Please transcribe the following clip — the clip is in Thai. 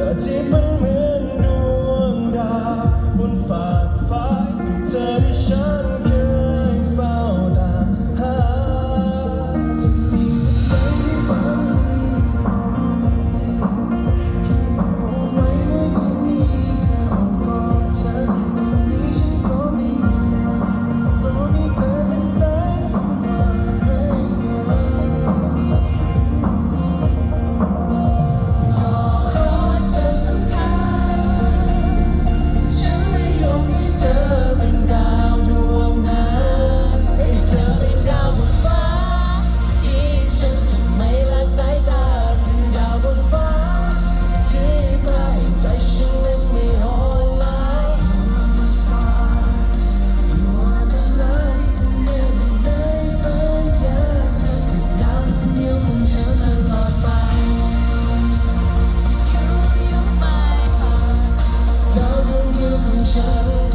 ธอที่มันเหมือนดวงดาว บนฝากฟ้าที่เธอที่ฉัน sunshine.